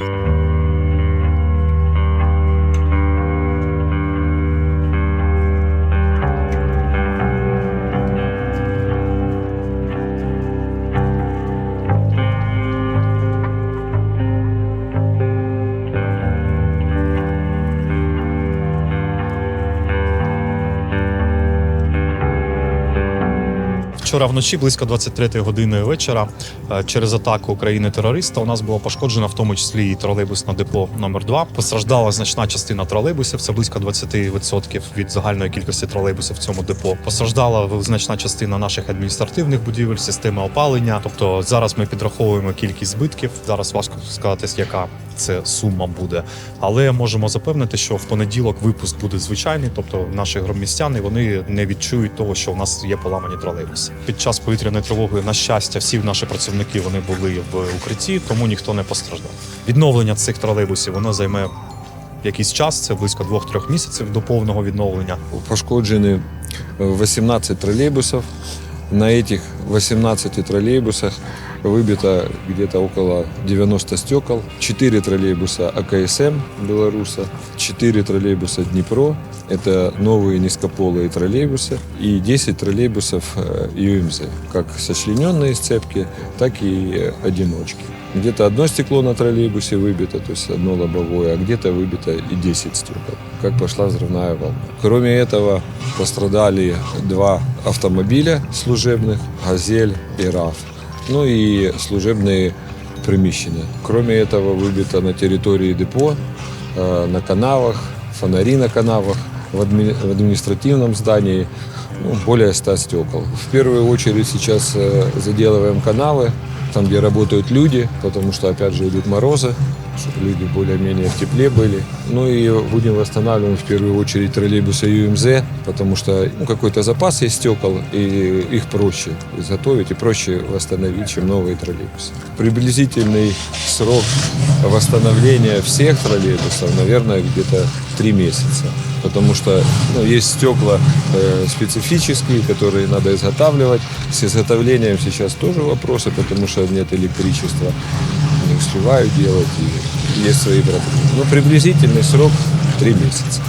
Mm-hmm. Вчора вночі, близько 23 години вечора, е, через атаку країни-терориста у нас було пошкоджено в тому числі і тролейбусне депо номер 2 Постраждала значна частина тролейбусів, це близько 20% від загальної кількості тролейбусів в цьому депо. Постраждала значна частина наших адміністративних будівель, системи опалення. Тобто зараз ми підраховуємо кількість збитків. Зараз важко сказати, яка це сума буде. Але можемо запевнити, що в понеділок випуск буде звичайний, тобто наші громадяни вони не відчують того, що у нас є поламані тролейбуси. Під час повітряної тривоги, на щастя, всі наші працівники вони були в укритті, тому ніхто не постраждав. Відновлення цих тролейбусів воно займе якийсь час, це близько 2-3 місяців до повного відновлення. Пошкоджені 18 троллейбусов. На этих 18 троллейбусах выбито где-то около 90 стекол. 4 троллейбуса АКСМ Беларуса, 4 троллейбуса Днепро. Это новые низкополые троллейбусы и 10 троллейбусов э, ЮМЗ, как сочлененные сцепки, так и э, одиночки. Где-то одно стекло на троллейбусе выбито, то есть одно лобовое, а где-то выбито и 10 стекол, как пошла взрывная волна. Кроме этого, пострадали два автомобиля служебных, «Газель» и «РАФ», ну и служебные приміщення. Кроме этого, выбито на территории депо, на канавах, фонари на канавах, в адми- в административном здании ну, более 100 стекол. В первую очередь сейчас заделываем канавы, там, где работают люди, потому что, опять же, идут морозы, чтобы люди более-менее в тепле были. Ну и будем восстанавливать в первую очередь троллейбусы ЮМЗ, потому что ну, какой-то запас есть стекол, и их проще изготовить и проще восстановить, чем новые троллейбусы. Приблизительный срок восстановления всех троллейбусов, наверное, где-то три месяца. Потому что ну, есть стекла э, специфические, которые надо изготавливать. С изготовлением сейчас тоже вопросы, потому что нет электричества. Не успеваю делать, и есть свои проблемы. Но приблизительный срок три месяца.